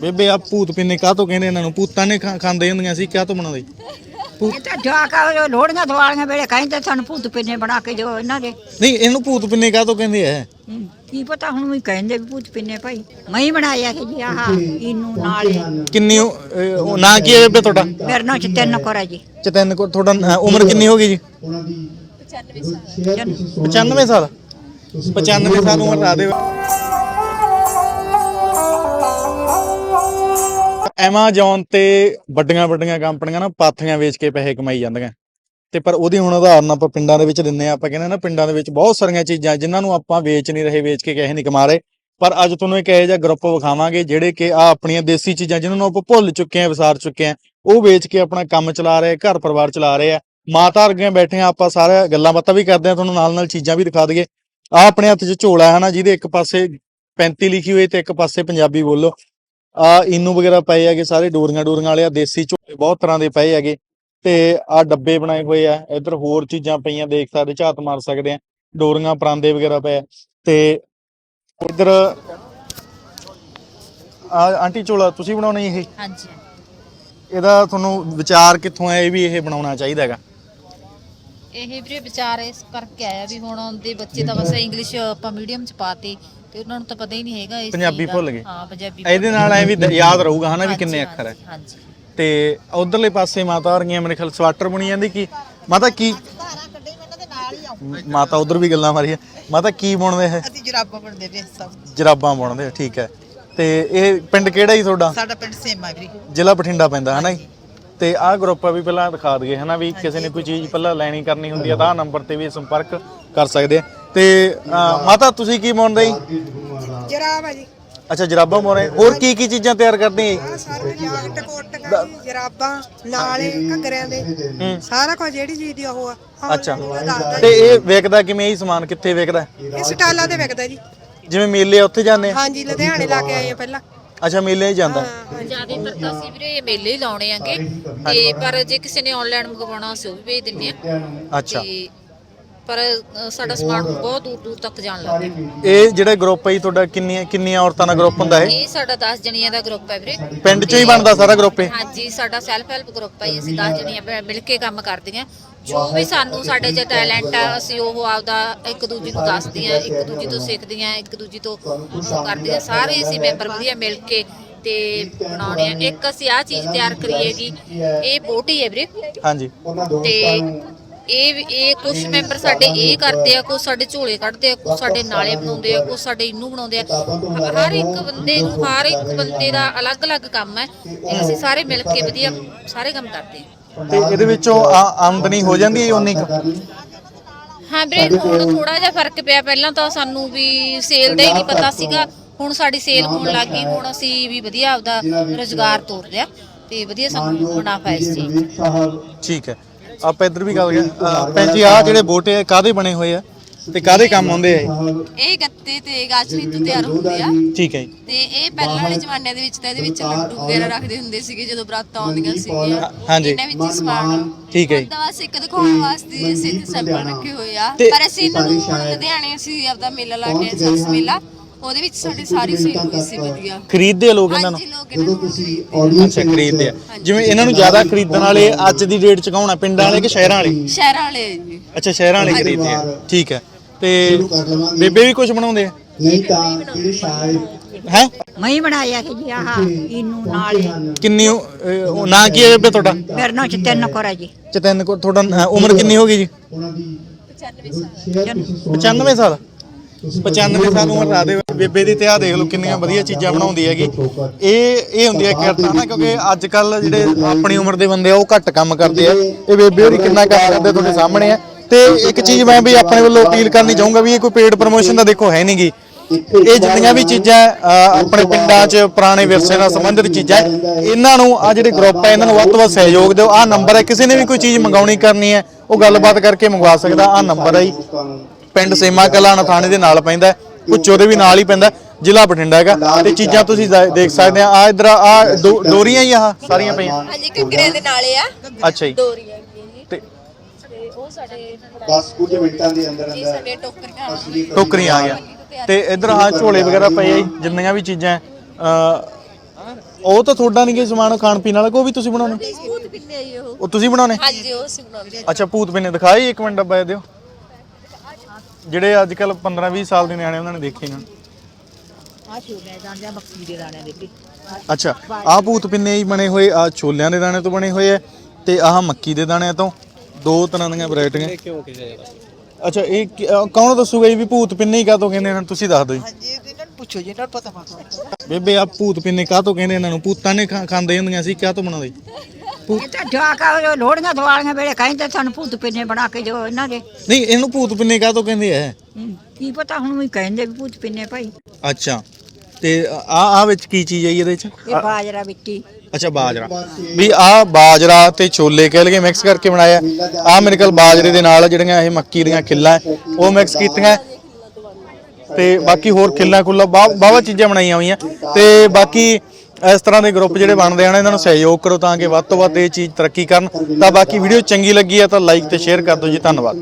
ਬੇਬੇ ਆ ਭੂਤ ਪਿੰਨੇ ਕਾਹ ਤੋਂ ਕਹਿੰਦੇ ਇਹਨਾਂ ਨੂੰ? ਭੂਤਾਂ ਨੇ ਖਾ- ਖਾਂਦੇ ਹੁੰਦੀਆਂ ਸੀ ਕਾਹ ਤੋਂ ਬਣਾਉਂਦੇ? ਇਹ ਤਾਂ ਜਾ ਕੇ ਲੋੜੀਆਂ ਦਵਾਲੀਆਂ ਵੇਲੇ ਕਹਿੰਦੇ ਸਾਨੂੰ ਭੂਤ ਪਿੰਨੇ ਬਣਾ ਕੇ ਦਿਓ ਇਹਨਾਂ ਦੇ। ਨਹੀਂ ਇਹਨੂੰ ਭੂਤ ਪਿੰਨੇ ਕਾਹ ਤੋਂ ਕਹਿੰਦੇ ਹਮ, ਕੀ ਪਤਾ ਹੁਣ ਵੀ ਕਹਿੰਦੇ ਵੀ ਭੂਤ ਪਿੰਨੇ ਭਾਈ। ਮੈਂ ਹੀ ਬਣਾਇਆ ਇਹ ਜੀ ਆਹ ਇਹਨੂੰ ਨਾਲੇ ਕਿੰਨੀ ਉ- ਅਹ, ਉਹ ਨਾਂ ਕੀ ਹੈ ਬੇਬੇ ਤੁਹਾਡਾ? ਮੇਰੇ ਨਾਲ ਚ ਤਿੰਨ ਕੋਰਾ ਜੀ। ਚਤਨ ਕੋ ਤੁਹਾਡਾ ਉਮਰ ਕਿੰਨੀ ਹੋ ਗਈ ਜੀ? 95 ਸਾਲ। 95 ਸਾਲ? ਉਮਰ ਦਾ ਦੇ ਐਮਾਜ਼ੋਨ ਤੇ ਵੱਡੀਆਂ ਵੱਡੀਆਂ ਕੰਪਨੀਆਂ ਨਾ ਪਾਥੀਆਂ ਵੇਚ ਕੇ ਪੈਸੇ ਕਮਾਈ ਜਾਂਦੀਆਂ। ਤੇ ਪਰ ਉਹਦੀ ਹੁਣ ਉਦਾਹਰਨ ਆਪਾਂ ਪਿੰਡਾਂ ਦੇ ਵਿੱਚ ਦਿੰਨੇ ਆ ਆਪਾਂ ਕਹਿੰਦੇ ਨਾ ਪਿੰਡਾਂ ਦੇ ਵਿੱਚ ਬਹੁਤ ਸਾਰੀਆਂ ਚੀਜ਼ਾਂ, ਜਿਨ੍ਹਾਂ ਨੂੰ ਆਪਾਂ ਵੇਚ ਨਹੀਂ ਰਹੇ, ਵੇਚ ਕੇ ਕਿਸੇ ਨਹੀਂ ਕਮਾ ਰਹੇ। ਪਰ ਅੱਜ ਤੁਹਾਨੂੰ ਇੱਕ ਇਹੋ ਜਿਹਾ ਗਰੁੱਪ ਵਿਖਾਵਾਂਗੇ, ਜਿਹੜੇ ਕਿ ਆ ਆਪਣੀਆਂ ਦੇਸੀ ਚੀਜ਼ਾਂ ਜਿਨ੍ਹਾਂ ਨੂੰ ਆਪਾਂ ਭੁੱਲ ਚੁੱਕੇ ਆ ਵਿਸਾਰ ਚੁੱਕੇ ਆ ਉਹ ਵੇਚ ਕੇ ਆਪਣਾ ਕੰਮ ਚਲਾ ਰਹੇ, ਘਰ ਪਰਿਵਾਰ ਚਲਾ ਰਹੇ ਆ। ਮਾਤਾ ਅੱਗੇ ਬੈਠੇ ਆ ਆਪਾਂ ਸਾਰੇ ਗੱਲਾਂ ਬਾਤਾਂ ਵੀ ਕਰਦੇ ਆ ਤੁਹਾਨੂੰ ਨਾਲ ਨਾਲ ਚੀਜ਼ਾਂ ਵੀ ਦਿਖਾ ਦਈਏ। ਆ ਆਪਣੇ ਹੱਥ 'ਚ ਝੋਲਾ ਹੈ ਨਾ, ਜਿਹਦੇ ਇੱਕ ਪਾਸੇ 35 ਲਿਖੀ ਹੋਈ ਤੇ ਇੱਕ ਪਾਸੇ ਪੰਜਾਬੀ ਬੋਲੋ। ਆ ਇਨੂ ਵਗੈਰਾ ਪਏ ਹੈਗੇ ਸਾਰੇ ਡੋਰੀਆਂ ਡੋਰੀਆਂ ਵਾਲੇ ਆ ਦੇਸੀ ਝੋਲੇ ਬਹੁਤ ਤਰ੍ਹਾਂ ਦੇ ਪਏ ਹੈਗੇ। ਤੇ ਆ ਡੱਬੇ ਬਣਾਏ ਹੋਏ ਆ ਇੱਧਰ ਹੋਰ ਚੀਜ਼ਾਂ ਪਈਆਂ ਦੇਖ ਸਕਦੇ ਝਾਤ ਮਾਰ ਸਕਦੇ ਆ ਡੋਰੀਆਂ ਪਰਾਂਦੇ ਵਗੈਰਾ ਪਏ ਤੇ ਇੱਧਰ ਆ ਆਂਟੀ ਝੋਲਾ ਤੁਸੀਂ ਬਣਾਉਣਾ ਇਹ? ਹਾਂਜੀ। ਇਹਦਾ ਤੁਹਾਨੂੰ ਵਿਚਾਰ ਕਿੱਥੋਂ ਆਇਆ ਵੀ ਇਹ ਬਣਾਉਣਾ ਚਾਹੀਦਾ ਹੈਗਾ? ਇਹ ਵੀਰੇ ਵਿਚਾਰ ਇਸ ਕਰਕੇ ਆਇਆ ਵੀ ਹੁਣ ਦੇ ਬੱਚੇ ਤਾਂ ਬਸ ਇੰਗਲਿਸ਼ ਆਪਾਂ ਮੀਡੀਅਮ ਚ ਪਾਤੇ। ਤੇ ਉਹਨਾਂ ਨੂੰ ਤਾਂ ਪਤਾ ਹੀ ਨਹੀਂ ਹੈਗਾ ਇਸ ਪੰਜਾਬੀ। ਭੁੱਲ ਗਏ। ਹਾਂ ਪੰਜਾਬੀ ਇਹਦੇ ਨਾਲ ਐ ਵੀ ਦ- ਯਾਦ ਰਹੂਗਾ ਹਨਾ ਵੀ ਕਿੰਨੇ ਅੱਖਰ ਹੈ। ਹਾਂਜੀ। ਤੇ ਉਧਰਲੇ ਪਾਸੇ ਮਾਤਾ ਵਰਗੀਆਂ ਮੇਰੇ ਖਿਆਲ ਸਵਾਟਰ ਬੁਣੀ ਜਾਂਦੀ ਕੀ ਮਾਤਾ ਕੀ ਮਾਤਾ ਉਧਰ ਵੀ ਗੱਲਾਂ ਮਾਰੀਆਂ। ਮਾਤਾ ਕੀ ਬੁਣਦੇ ਹੈ ਅਸੀਂ ਜਰਾਬਾਂ ਬਣਦੇ ਪਏ ਸਭ। ਜਰਾਬਾਂ ਬੁਣਦੇ ਆ, ਠੀਕ ਹੈ। ਤੇ ਇਹ ਪਿੰਡ ਕਿਹੜਾ ਜੀ ਤੁਹਾਡਾ? ਸਾਡਾ ਪਿੰਡ ਸੇਮਾ ਵੀਰੇ। ਜ਼ਿਲ੍ਹਾ ਬਠਿੰਡਾ ਪੈਂਦਾ ਹਨਾ ਜੀ? ਤੇ ਆਹ ਗਰੁੱਪ ਆ ਵੀ ਪਹਿਲਾਂ ਦਿਖਾ ਦਈਏ ਹਨਾ ਵੀ ਕਿਸੇ ਨੇ ਕੋਈ ਚੀਜ਼ ਪਹਿਲਾਂ ਲੈਣੀ ਕਰਨੀ ਹੁੰਦੀ ਆ ਤਾਂ ਆਹ ਨੰਬਰ ਤੇ ਵੀ ਸੰਪਰਕ ਕਰ ਸਕਦੇ ਆ। ਤੇ ਮਾਤਾ ਤੁਸੀਂ ਕੀ ਬੁਣਦੇ ਜੀ? ਜਰਾਬ ਆ ਜੀ। ਅੱਛਾ ਜਰਾਬਾਂ ਬੁਣਦੇ ਹੋਰ ਕੀ ਕੀ ਚੀਜ਼ਾਂ ਤਿਆਰ ਕਰਦੇ ਆ ਜੀ ਸਾਰੇ ਜਾਕਟ ਕੋਟੀਆਂ ਜੀ, ਜਰਾਬਾਂ ਨਾਲੇ ਘੱਗਰਿਆਂ ਦੇ। ਸਾਰਾ ਕੁਝ ਜਿਹੜੀ ਚੀਜ਼ ਦੀ ਉਹ ਆ। ਆਹ ਅੱਛਾ। ਉਹਦਾ ਦੱਸਦਾ ਤੇ ਇਹ ਵੇਚਦਾ ਕਿਵੇਂ ਇਹ ਸਮਾਨ ਕਿੱਥੇ ਵੇਚਦਾ ਜੀ। ਇਹ ਸਟਾਲਾਂ ਤੇ ਵਿਕਦਾ ਜੀ। ਜਿਵੇਂ ਮੇਲੇ ਆ ਉੱਥੇ ਜਾਂਦੇ ਆ? ਹਾਂਜੀ ਲੁਧਿਆਣੇ ਲਾ ਕੇ ਆਏ ਆ ਪਹਿਲਾਂ। ਅੱਛਾ ਮੇਲੇ ਹੀ ਜਾਂਦਾ। ਹਾਂ ਹਾਂਜੀ। ਜਿਆਦਾਤਰ ਤਾਂ ਅਸੀਂ ਵੀਰੇ ਇਹ ਮੇਲੇ ਹੀ ਲਾਉਣੇ ਆਂਗੇ। ਤੇ ਪਰ ਜੇ ਕਿਸੇ ਨੇ ਆਨਲਾਈਨ ਮੰਗਵਾਉਣਾ ਅਸੀਂ ਉਹ ਵੀ ਭੇਜ ਦਿੰਨੇ ਆ ਅੱਛਾ। ਤੇ ਪਰ ਅ, ਸਾਡਾ ਸਮਾਨ ਬਹੁਤ ਦੂਰ ਦੂਰ ਤੱਕ ਜਾਣ ਲੱਗ ਗਿਆ। ਇਹ ਜਿਹੜਾ ਗਰੁੱਪ ਹੈ ਜੀ ਤੁਹਾਡਾ ਕਿੰਨੀਆਂ ਕਿੰਨੀਆਂ ਔਰਤਾਂ ਦਾ ਗਰੁੱਪ ਹੁੰਦਾ ਹੈ ਇਹ ਸਾਡਾ 10 ਜਣੀਆਂ ਦਾ ਗਰੁੱਪ ਹੈ ਵੀਰੇ। ਪਿੰਡ ਚੋਂ ਹੀ ਬਣਦਾ ਸਾਰਾ ਗਰੁੱਪ ਇਹ? ਹਾਂਜੀ ਸਾਡਾ ਸੈਲਫ ਹੈਲਪ ਗਰੁੱਪ ਹੈ ਜੀ, ਅਸੀਂ 10 ਜਣੀਆਂ ਮਿਲ ਕੇ ਕੰਮ ਕਰਦੀਆਂ। ਜੋ ਵੀ ਸਾਨੂੰ ਸਾਡੇ 'ਚ ਟੈਲੈਂਟ ਆ ਅਸੀਂ ਉਹ ਆਪਦਾ ਇੱਕ ਦੂਜੀ ਨੂੰ ਦੱਸਦੀਆਂ ਇੱਕ ਦੂਜੀ ਤੋਂ ਸਿੱਖਦੀਆਂ ਇੱਕ ਦੂਜੀ ਤੋਂ ਉਹ ਕਰਦੀਆਂ। ਸਾਰੇ ਅਸੀਂ ਮੈਂਬਰ ਵਧੀਆ ਮਿਲ ਕੇ ਤੇ ਬਣਾਉਣੇ ਆ। ਇੱਕ ਅਸੀਂ ਆ ਚੀਜ਼ ਤਿਆਰ ਕਰੀਏਗੀ ਇਹ ਬੋਟੀ ਹੈ ਵੀਰੇ। ਹਾਂਜੀ। ਤੇ ਇਹ ਇਹ ਕੁਝ ਮੈਂਬਰ ਸਾਡੇ ਇਹ ਕਰਦੇ ਆ ਕੁਝ ਸਾਡੇ ਝੋਲੇ ਕੱਢਦੇ ਆ ਕੁਝ ਸਾਡੇ ਨਾਲੇ ਬਣਾਉਂਦੇ ਆ ਕੁਝ ਸਾਡੇ ਇੰਨੂ ਬਣਾਉਂਦੇ ਆ। ਹਰ ਇੱਕ ਬੰਦੇ ਨੂੰ ਹਰ ਇੱਕ ਬੰਦੇ ਦਾ ਅਲੱਗ-ਅਲੱਗ ਕੰਮ ਹੈ ਤੇ ਅਸੀਂ ਸਾਰੇ ਮਿਲ ਕੇ ਵਧੀਆ ਸਾਰੇ ਕੰਮ ਕਰਦੇ ਆ। ਤੇ ਇਹਦੇ ਵਿੱਚੋਂ ਆ- ਆਮਦਨੀ ਹੋ ਜਾਂਦੀ ਹੈ ਉਨੀ ਕੁ? ਹਾਂ ਵੀਰੇ ਹੁਣ ਥੋੜਾ ਜਿਹਾ ਫ਼ਰਕ ਪਿਆ। ਪਹਿਲਾਂ ਤਾਂ ਸਾਨੂੰ ਵੀ ਸੇਲ ਦਾ ਹੀ ਨਹੀਂ ਪਤਾ ਸੀਗਾ। ਹੁਣ ਸਾਡੀ ਸੇਲ ਹੋਣ ਲੱਗ ਗਈ। ਹੁਣ ਅਸੀਂ ਵੀ ਵਧੀਆ ਆਪਦਾ ਰੋਜ਼ਗਾਰ ਤੋਰਦੇ ਆ ਤੇ ਵਧੀਆ ਸਾਨੂੰ ਮੁਨਾਫਾ ਇਸ ਚੀਜ਼। ਠੀਕ ਹੈ। ਆਪਾਂ ਇੱਧਰ ਵੀ ਗੱਲ ਕਰ ਭੈਣ ਜੀ ਆ ਜਿਹੜੇ ਬੋਟੇ ਆ ਕਾਦੇ ਬਣੇ ਹੋਏ ਆ ਤੇ ਕਾਦੇ ਕੰਮ ਆਉਂਦੇ ਆ ਇਹ? ਗੱਤੇ ਤੇ ਗਾਜਰੀ ਤੋਂ ਤਿਆਰ ਹੁੰਦੇ ਆ। ਠੀਕ ਹੈ ਜੀ। ਤੇ ਇਹ ਪਹਿਲਾਂ ਵਾਲੇ ਜ਼ਮਾਨੇ ਦੇ ਵਿੱਚ ਤਾਂ ਇਹਦੇ ਵਿੱਚ ਲੱਡੂ ਵਗੈਰਾ ਰੱਖਦੇ ਹੁੰਦੇ ਸੀਗੇ ਜਦੋਂ ਬਰਾਤਾਂ ਆਉਂਦੀਆਂ ਸੀਗੀਆਂ। ਹਾਂਜੀ। ਇਹਨਾਂ ਵਿੱਚ ਹੀ ਸਮਾਨ ਠੀਕ ਹੈ ਜੀ। ਤਾਂ ਇੱਕ ਦਿਖਾਉਣ ਵਾਸਤੇ ਅਸੀਂ ਇੱਥੇ ਸੈਂਪਲ ਰੱਖੇ ਹੋਏ ਆ। ਪਰ ਅਸੀਂ ਇਹਨਾਂ ਨੂੰ ਲੁਧਿਆਣੇ ਅਸੀਂ ਆਪਦਾ ਮੇਲਾ ਲਾ ਕੇ ਸਰਸ ਮੇਲਾ। ਉਹਦੇ ਵਿੱਚ ਸਾਡੀ ਸਾਰੀ ਸੇਲ ਹੋਈ ਸੀ ਵਧੀਆ ਖਰੀਦਦੇ ਆ ਲੋਕ ਇਹਨਾਂ ਨੂੰ? ਹਾਂਜੀ ਲੋਕ ਇਹਨਾਂ ਨੂੰ ਖਰੀਦਦੇ ਅੱਛਾ ਖਰੀਦਦੇ ਆ। ਜਿਵੇਂ ਇਹਨਾਂ ਨੂੰ ਜ਼ਿਆਦਾ ਖਰੀਦਣ ਵਾਲੇ ਅੱਜ ਦੀ ਡੇਟ ਚ ਕੌਣ ਆ? ਪਿੰਡਾਂ ਵਾਲੇ ਕਿ ਸ਼ਹਿਰਾਂ ਵਾਲੇ? ਸ਼ਹਿਰਾਂ ਵਾਲੇ ਆ ਜੀ। ਅੱਛਾ ਸ਼ਹਿਰਾਂ ਵਾਲੇ ਖਰੀਦਦੇ ਆ। ਠੀਕ ਹੈ। ਤੇ ਬੇਬੇ ਵੀ ਕੁਝ ਬਣਾਉਂਦੇ ਆ? ਨਹੀਂ ਤਾਂ ਜਿਹੜੇ ਸ਼ਾਇਦ ਹੈ? ਮੈਂ ਹੀ ਬਣਾਇਆ ਜੀ ਆਹ ਇਹਨੂੰ ਨਾਲੇ ਕਿੰਨੀ ਉ- ਅਹ, ਉਹ ਨਾਂ ਕੀ ਹੈ ਬੇਬੇ ਤੁਹਾਡਾ? ਮੇਰੇ ਨਾਲ ਚ ਤਿੰਨ ਕੋਰਾ ਜੀ। ਚਤਨ ਕੋ ਤੁਹਾਡਾ ਉਮਰ ਕਿੰਨੀ ਹੋ ਗਈ ਜੀ? ਉਹਨਾਂ ਦੀ 95 ਸਾਲ। 95 ਸਾਲ। ਉਮਰ ਦਾ ਦੇ ਬੇਬੇ ਦੀ ਤੇ ਦੇਖ ਲਓ ਕਿੰਨੀਆਂ ਵਧੀਆ ਚੀਜ਼ਾਂ ਬਣਾਉਂਦੀ ਹੈਗੀ। ਇਹ ਇਹ ਹੁੰਦੀ ਹੈ ਕਿਰਤਾਂ ਨਾ ਕਿਉਂਕਿ ਅੱਜ ਕੱਲ ਜਿਹੜੇ ਆਪਣੀ ਉਮਰ ਦੇ ਬੰਦੇ ਆ, ਉਹ ਘੱਟ ਕੰਮ ਕਰਦੇ ਆ। ਇਹ ਬੇਬੇ ਹੋਰੀ ਕਿੰਨਾ ਕੰਮ ਕਰਦੇ ਤੁਹਾਡੇ ਸਾਹਮਣੇ ਆ। ਤੇ ਇੱਕ ਚੀਜ਼ ਮੈਂ ਵੀ ਆਪਣੇ ਵੱਲੋਂ ਅਪੀਲ ਕਰਨੀ ਚਾਹੂੰਗਾ ਵੀ ਇਹ ਕੋਈ ਪੇਡ ਪ੍ਰਮੋਸ਼ਨ ਦਾ ਦੇਖੋ ਹੈ ਨਹੀਂਗੀ ਇਹ ਜਿੰਨੀਆਂ ਵੀ ਚੀਜ਼ਾਂ ਆਪਣੇ ਪਿੰਡਾਂ 'ਚ ਪੁਰਾਣੇ ਵਿਰਸੇ ਨਾਲ ਸੰਬੰਧਿਤ ਚੀਜ਼ਾਂ, ਇਹਨਾਂ ਨੂੰ ਆ ਜਿਹੜੇ ਗਰੁੱਪ ਹੈ ਇਹਨਾਂ ਨੂੰ ਵੱਧ ਤੋਂ ਵੱਧ ਸਹਿਯੋਗ ਦਿਓ। ਆਹ ਨੰਬਰ ਹੈ ਕਿਸੇ ਨੇ ਵੀ ਕੋਈ ਚੀਜ਼ ਮੰਗਾਉਣੀ ਕਰਨੀ ਹੈ, ਉਹ ਗੱਲਬਾਤ ਕਰਕੇ ਮੰਗਵਾ ਸਕਦਾ। ਆਹ ਨੰਬਰ ਹੈ ਜੀ। ਪਿੰਡ ਸੇਮਾ ਕਲਾਣਾ ਥਾਣੇ ਦੇ ਨਾਲ ਪੈਂਦਾ ਹੈ, ਭੁੱਚੋ ਦੇ ਵੀ ਨਾਲ ਹੀ ਪੈਂਦਾ ਜ਼ਿਲ੍ਹਾ ਬਠਿੰਡਾ ਹੈਗਾ ਤੇ ਚੀਜ਼ਾਂ ਤੁਸੀਂ ਦ- ਦੇਖ ਸਕਦੇ ਆ ਆ ਇਧਰ ਆ ਡੋਰੀਆਂ ਹੀ ਆਹ ਸਾਰੀਆਂ ਪਈਆਂ। ਹਾਂਜੀ ਘੱਗਰੇ ਦੇ ਨਾਲੇ ਆ। ਅੱਛਾ ਜੀ। ਡੋਰੀਆਂ ਹੈਗੀਆਂ ਜੀ। ਤੇ ਤੇ ਉਹ ਸਾਡੇ ਬਸ ਕੁਝ ਮਿੰਟਾਂ ਦੇ ਅੰਦਰ ਇਹ ਅੰਦਰ ਸਾਡੇ ਟੋਕਰੀਆਂ ਅਸਲੀ ਟੋਕਰੀਆਂ ਆ ਗਿਆ ਤੇ ਇਧਰ ਆ ਝੋਲੇ ਵਗੈਰਾ ਪਏ ਆ ਜੀ, ਜਿੰਨੀਆਂ ਵੀ ਚੀਜ਼ਾਂ। ਅ ਉਹ ਤਾਂ ਤੁਹਾਡਾ ਨਹੀਂ ਕਿ ਸਮਾਨ ਖਾਣ ਪੀਣ ਵਾਲਾ ਕੋ ਵੀ ਤੁਸੀਂ ਬਣਾਉਣੇ ਭੂਤ ਪਿੰਨੇ ਆਈ ਉਹ। ਉਹ ਤੁਸੀਂ ਬਣਾਉਣੇ ਹਾਂਜੀ ਉਹ ਅਸੀਂ ਬਣਾਉਂਦੇ ਅੱਛਾ ਭੂਤ ਪਿੰਨੇ ਦਿਖਾਈ ਇੱਕ ਮਿੰਟ ਡੱਬਾ ਦਿਓ। ਜਿਹੜੇ ਅੱਜ ਕੱਲ 15 20 ਸਾਲ ਦੇ ਨਿਆਣੇ ਉਹਨਾਂ ਨੇ ਦੇਖੇ ਨਾ ਆ ਛੋਲੇ ਜਾਂਦੇ ਆ ਮੱਕੀ ਦੇ ਦਾਣੇ ਦੇ ਅੱਛਾ ਆਹ ਭੂਤ ਪਿੰਨੇ ਹੀ ਬਣੇ ਹੋਏ ਆ ਛੋਲਿਆਂ ਦੇ ਦਾਣੇ ਤੋਂ ਬਣੇ ਹੋਏ ਆ ਤੇ ਆਹ ਮੱਕੀ ਦੇ ਦਾਣਿਆਂ ਤੋਂ। ਦੋ ਤਰ੍ਹਾਂ ਦੀਆਂ ਵੈਰਾਈਟੀਆਂ। ਕਿਉਂ ਕਿਸੇ ਅੱਛਾ ਇਹ ਕੀ- ਕੌਣ ਦੱਸੂਗਾ ਜੀ ਵੀ ਭੂਤ ਪਿੰਨੇ ਹੀ ਕਾਹਤੋਂ ਕਹਿੰਦੇ ਹਨ? ਤੁਸੀਂ ਦੱਸ ਦਿਓ ਜੀ। ਹਾਂਜੀ ਇਹਨਾਂ ਨੂੰ ਪੁੱਛੋ ਜੀ ਇਹਨਾਂ ਨੂੰ ਪਤਾ ਪਤਾ ਬੇਬੇ ਆ ਭੂਤ ਪਿੰਨੇ ਕਾਹਤੋਂ ਕਹਿੰਦੇ ਇਹਨਾਂ ਨੂੰ ਭੂਤਾਂ ਨੇ ਖਾ- ਖਾਂਦੇ ਹੁੰਦੀਆਂ ਸੀ ਕਾਹਤੋਂ ਬਣਾਉਂਦੇ? ਇਹ ਤਾਂ ਜਵਾਕਾ ਲੋੜੀਆਂ ਦਵਾਲੀਆਂ ਵੇਲੇ ਕਹਿੰਦੇ ਸਾਨੂੰ ਭੂਤ ਪਿੰਨੇ ਬਣਾ ਕੇ ਦਿਓ ਇਹਨਾਂ ਦੇ। ਨਹੀਂ ਇਹਨੂੰ ਭੂਤ ਪਿੰਨੇ ਕਾਹਤੋਂ ਕਹਿੰਦੇ ਆ ਹੂੰ, ਕੀ ਪਤਾ ਹੁਣ ਵੀ ਕਹਿੰਦੇ ਵੀ ਭੂਤ ਪਿੰਨੇ ਭਾਈ। ਅੱਛਾ ਤੇ ਆ ਆ ਵਿੱਚ ਕੀ ਚੀਜ਼ ਹੈ ਜੀ ਇਹਦੇ ਚ ਇਹ ਬਾਜਰਾ ਮਿੱਟੀ। ਅੱਛਾ ਬਾਜਰਾ। ਵੀ ਆ ਬਾਜਰਾ ਤੇ ਛੋਲੇ ਕਹਿ ਲਗੇ ਮਿਕਸ ਕਰਕੇ ਬਣਾਇਆ। ਆ ਮੇਰੇ ਕੋਲ ਬਾਜਰੇ ਦੇ ਨਾਲ ਜਿਹੜੀਆਂ ਇਹ ਮੱਕੀ ਦੀਆਂ ਖਿੱਲਾਂ ਹੈ, ਉਹ ਮਿਕਸ ਕੀਤੀਆਂ। ਤੇ ਬਾਕੀ ਹੋਰ ਖਿੱਲਾਂ ਖੁੱਲਾ ਬਾਵਾ ਚੀਜ਼ਾਂ ਬਣਾਈਆਂ ਹੋਈਆਂ। ਤੇ ਬਾਕੀ ਇਸ ਤਰ੍ਹਾਂ ਦੇ ਗਰੁੱਪ ਜਿਹੜੇ ਬਣਦੇ ਹਨ ਇਹਨਾਂ ਨੂੰ ਸਹਿਯੋਗ ਕਰੋ ਤਾਂ ਕਿ ਵੱਧ ਤੋਂ ਵੱਧ ਇਹ ਚੀਜ਼ ਤਰੱਕੀ ਕਰਨ। ਤਾਂ ਬਾਕੀ ਵੀਡੀਓ ਚੰਗੀ ਲੱਗੀ ਹੈ ਤਾਂ ਲਾਈਕ ਤੇ ਸ਼ੇਅਰ ਕਰ ਦਿਓ ਜੀ, ਧੰਨਵਾਦ।